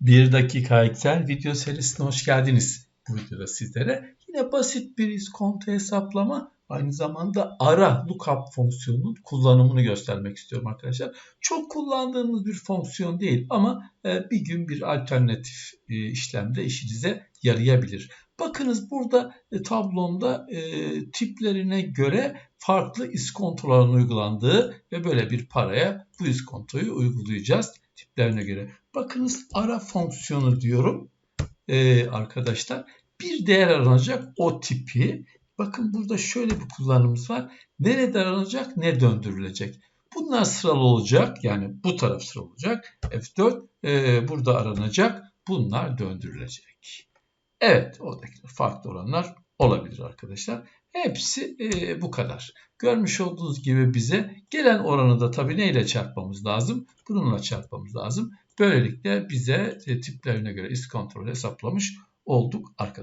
Bir dakika Excel video serisine hoş geldiniz. Bu videoda sizlere yine basit bir iskonto hesaplama aynı zamanda ara lookup fonksiyonunun kullanımını göstermek istiyorum arkadaşlar. Çok kullandığımız bir fonksiyon değil ama e, bir gün bir alternatif e, işlemde işinize yarayabilir. Bakınız burada e, tablomda tiplerine göre farklı iskontoların uygulandığı ve böyle bir paraya bu iskontoyu uygulayacağız tiplerine göre. Bakınız ara fonksiyonu diyorum ee, arkadaşlar. Bir değer aranacak o tipi. Bakın burada şöyle bir kullanımımız var. Nerede aranacak, ne döndürülecek. Bunlar sıralı olacak. Yani bu taraf sıralı olacak. F4 e, burada aranacak. Bunlar döndürülecek. Evet oradaki farklı oranlar olabilir arkadaşlar. Hepsi e, bu kadar. Görmüş olduğunuz gibi bize gelen oranı da tabii neyle çarpmamız lazım? Bununla çarpmamız lazım. Böylelikle bize e, tiplerine göre is kontrol hesaplamış olduk arkadaşlar.